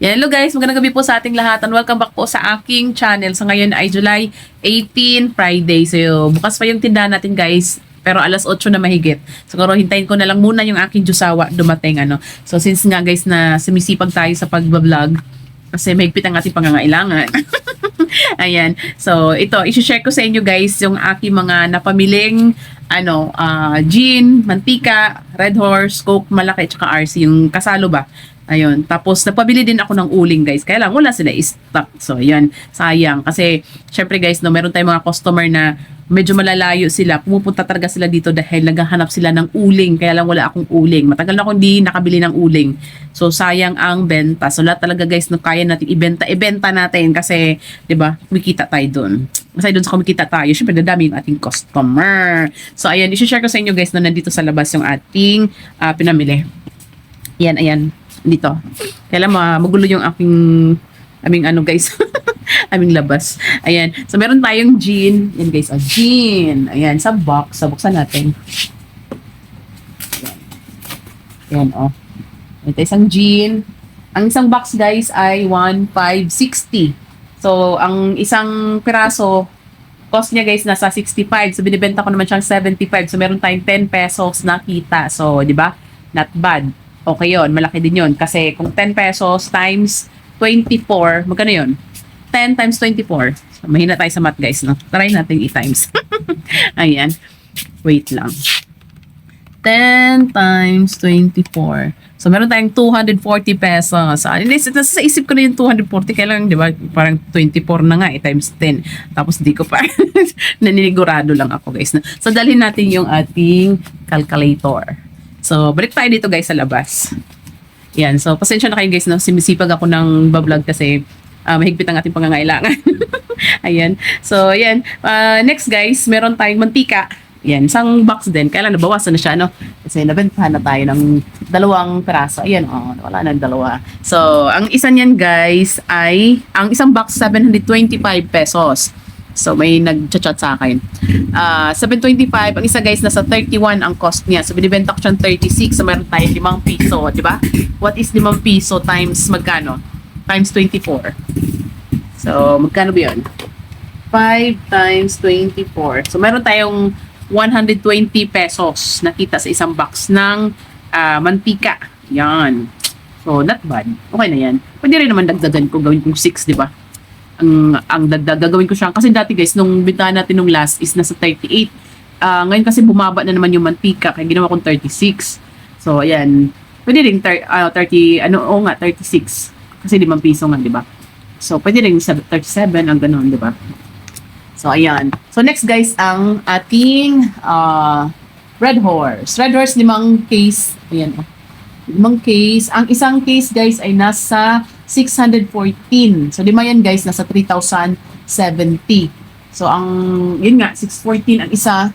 Yan, hello guys, magandang gabi po sa ating lahat and welcome back po sa aking channel. So ngayon ay July 18, Friday. So bukas pa yung tindahan natin guys, pero alas 8 na mahigit. Siguro hintayin ko na lang muna yung aking Jusawa dumating. ano. So since nga guys na sumisipag tayo sa pagbablog, kasi mahigpit ang ating pangangailangan. Ayan. So, ito, isi-share ko sa inyo guys yung aking mga napamiling ano, ah gin, mantika, red horse, coke, malaki, tsaka RC, yung kasalo ba? Ayun. Tapos, nagpabili din ako ng uling, guys. Kaya lang, wala sila stock. So, ayan. Sayang. Kasi, syempre, guys, no, meron tayong mga customer na medyo malalayo sila. Pumupunta talaga sila dito dahil naghahanap sila ng uling. Kaya lang, wala akong uling. Matagal na akong hindi nakabili ng uling. So, sayang ang benta. So, lahat talaga, guys, no, kaya natin ibenta. Ibenta natin kasi, di ba, kumikita tayo doon. Kasi doon sa kumikita tayo, syempre, dadami yung ating customer. So, ayan, isi-share ko sa inyo, guys, na nandito sa labas yung ating ah, pinamili. Ayan, ayan. Dito. Kailan ma magulo yung aking aming ano guys. aming labas. Ayan. So meron tayong gin. Yan guys, oh, gin. Ayan, sa box. Sa buksan natin. Ayan. Ayan, oh. Ito isang gin. Ang isang box guys ay 1,560. So, ang isang piraso, cost niya guys nasa 65. So, binibenta ko naman siyang 75. So, meron tayong 10 pesos na kita. So, di ba? Not bad. Okay yon Malaki din yon Kasi kung 10 pesos times 24, magkano yon 10 times 24. So, mahina tayo sa math guys, no? Try natin i-times. Ayan. Wait lang. 10 times 24. So, meron tayong 240 pesos. Ah, nasa sa isip ko na yung 240. Kailangan, di ba, parang 24 na nga, eh, times 10. Tapos, di ko pa. Naninigurado lang ako, guys. So, dalhin natin yung ating calculator. So, balik tayo dito, guys, sa labas. Yan. So, pasensya na kayo, guys, no? Simisipag ako ng bablog kasi ah, mahigpit ang ating pangangailangan. Ayan. So, ayan. Ah, next, guys, meron tayong mantika. Yan, isang box din. Kailan nabawasan na siya, no? Kasi nabentahan na tayo ng dalawang peraso. Ayan, oh, wala na dalawa. So, ang isa niyan, guys, ay, ang isang box, 725 pesos. So, may nag-chat sa akin. Ah, 725. Ang isa, guys, nasa 31 ang cost niya. So, binibenta ko siyang 36. So, meron tayo 5 piso, di ba? What is 5 piso times magkano? Times 24. So, magkano ba yun? 5 times 24. So, meron tayong 120 pesos nakita sa isang box ng ah, mantika. Yan. So, not bad. Okay na yan. Pwede rin naman dagdagan ko, gawin kong 6, di ba? Ang, ang dagdag, gagawin ko siya. Kasi dati guys, nung bintahan natin nung last is nasa 38. Ah, ngayon kasi bumaba na naman yung mantika, kaya ginawa kong 36. So, ayan. Pwede rin thir- ah, 30, ano, oo nga, 36. Kasi 5 piso nga, di ba? So, pwede rin sa 37, ang ganun, di ba? So, ayan. So, next guys, ang ating uh, Red Horse. Red Horse, limang case. Ayan. oh. Limang case. Ang isang case, guys, ay nasa 614. So, lima yan, guys, nasa 3,070. So, ang, yun nga, 614 ang isa.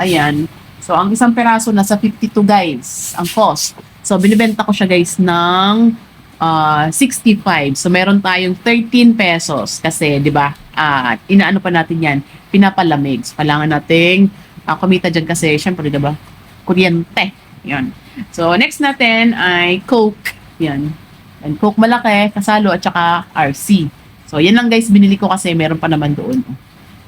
Ayan. So, ang isang peraso nasa 52, guys, ang cost. So, binibenta ko siya, guys, ng uh, 65. So, meron tayong 13 pesos kasi, di ba, ah inaano pa natin yan, pinapalamig. So, kailangan nating ah, kumita dyan kasi, syempre, di ba, kuryente. Yan. So, next natin ay Coke. Yan. And Coke malaki, kasalo, at saka RC. So, yan lang guys, binili ko kasi meron pa naman doon.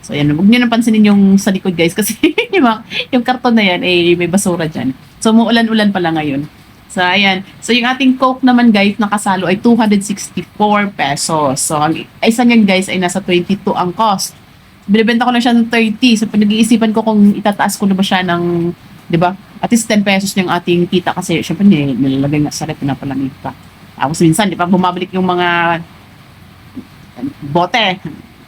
So, yan. Huwag nyo nang pansinin yung sa likod guys kasi yung, yung karton na yan, eh, may basura dyan. So, muulan-ulan pala ngayon. So, ayan. So, yung ating Coke naman, guys, nakasalo ay 264 pesos. So, ang isa niyan, guys, ay nasa 22 ang cost. Binibenta ko na siya ng 30. So, pinag-iisipan ko kung itataas ko na ba siya ng, di ba? At least 10 pesos yung ating kita kasi, syempre, nil- nilalagay nga sa rep na pala kita. Tapos, minsan, di ba, bumabalik yung mga bote.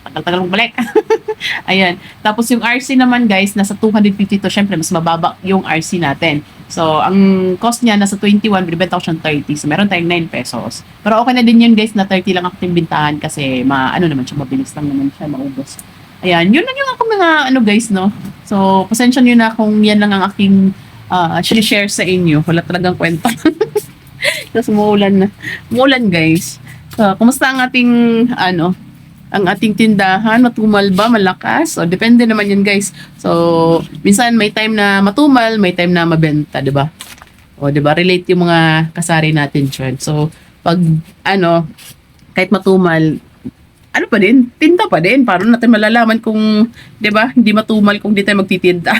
Tagal-tagal balik. Ayan. Tapos yung RC naman guys, nasa 250 to. Syempre, mas mababa yung RC natin. So, ang cost niya nasa 21, binibenta ko siyang 30. So, meron tayong 9 pesos. Pero okay na din yun guys, na 30 lang ako tinbintahan kasi ma, ano naman siya, mabilis lang naman siya, maubos. Ayan, yun lang yung ako mga ano guys, no? So, pasensya nyo na kung yan lang ang aking uh, share sa inyo. Wala talagang kwenta. Tapos umuulan na. Umuulan guys. So, kumusta ang ating, ano, ang ating tindahan, matumal ba, malakas? O, depende naman yan, guys. So, minsan may time na matumal, may time na mabenta, di ba? O, di ba? Relate yung mga kasari natin dyan. So, pag ano, kahit matumal, ano pa din, tinta pa din. Para natin malalaman kung, di ba, hindi matumal kung di tayo magtitinta.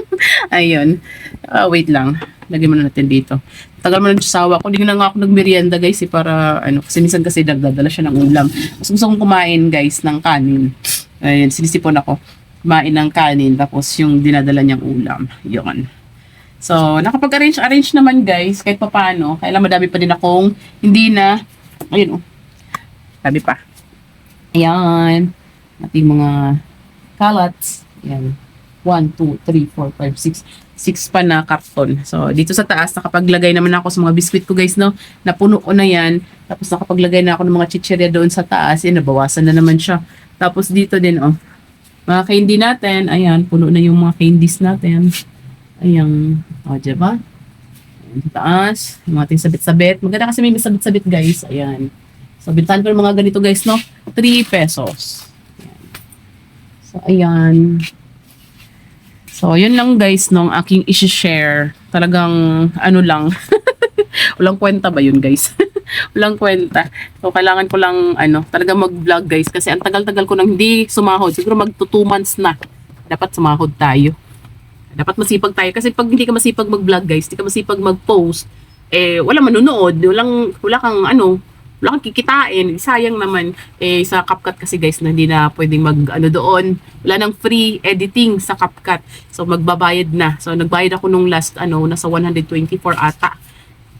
Ayun. Ah, wait lang. Lagyan mo na natin dito. Tagal mo yung sawa ko. Hindi na nga ako nagmerienda guys eh, para ano. Kasi minsan kasi nagdadala siya ng ulam. Mas gusto kong kumain guys ng kanin. Ayun, sinisipon ako. Kumain ng kanin tapos yung dinadala niyang ulam. Yun. So, nakapag-arrange arrange naman guys, kahit pa paano. Kaya lang madami pa din akong hindi na, ayun oh. Sabi pa. Ayan. Ating mga kalats. Ayan. 1, 2, 3, 4, 5, 6. 6 pa na karton. So, dito sa taas, nakapaglagay naman ako sa mga biskwit ko guys, no? Napuno ko na yan. Tapos nakapaglagay na ako ng mga chichirya doon sa taas. Yan, nabawasan na naman siya. Tapos dito din, oh. Mga candy natin. Ayan, puno na yung mga candies natin. Ayan. O, oh, diba? Ayan, sa taas. Yung ating sabit-sabit. Maganda kasi may sabit-sabit guys. Ayan. So, bintahan ko ng mga ganito guys, no? 3 pesos. Ayan. So, ayan. So, yun lang guys, no, ang aking isi-share. Talagang, ano lang. Walang kwenta ba yun guys? Walang kwenta. So, kailangan ko lang, ano, talagang mag-vlog guys. Kasi ang tagal-tagal ko nang hindi sumahod. Siguro mag 2 months na. Dapat sumahod tayo. Dapat masipag tayo. Kasi pag hindi ka masipag mag-vlog guys, hindi ka masipag mag-post, eh, wala manonood. Walang, wala kang, ano, wala kang kikitain. Sayang naman. Eh, sa CapCut kasi guys, na hindi na pwedeng mag, ano doon. Wala nang free editing sa CapCut. So, magbabayad na. So, nagbayad ako nung last, ano, nasa 124 ata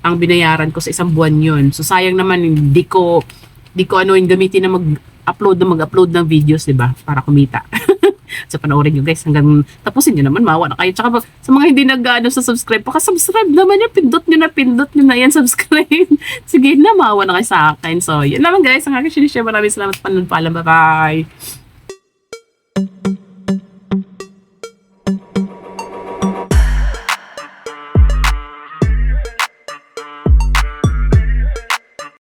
ang binayaran ko sa isang buwan yun. So, sayang naman, hindi ko, hindi ko ano, yung gamitin na mag-upload na mag-upload ng videos, di ba? Para kumita. so, panoorin nyo guys, hanggang tapusin nyo naman, mawa na kayo. Tsaka sa mga hindi nag ano, sa subscribe, paka-subscribe naman yan, pindot nyo na, pindot nyo na yan, subscribe. Sige na, mawa na kayo sa akin. So, yun naman guys, ang aking sinishare. Maraming salamat pa nun pala. Bye-bye.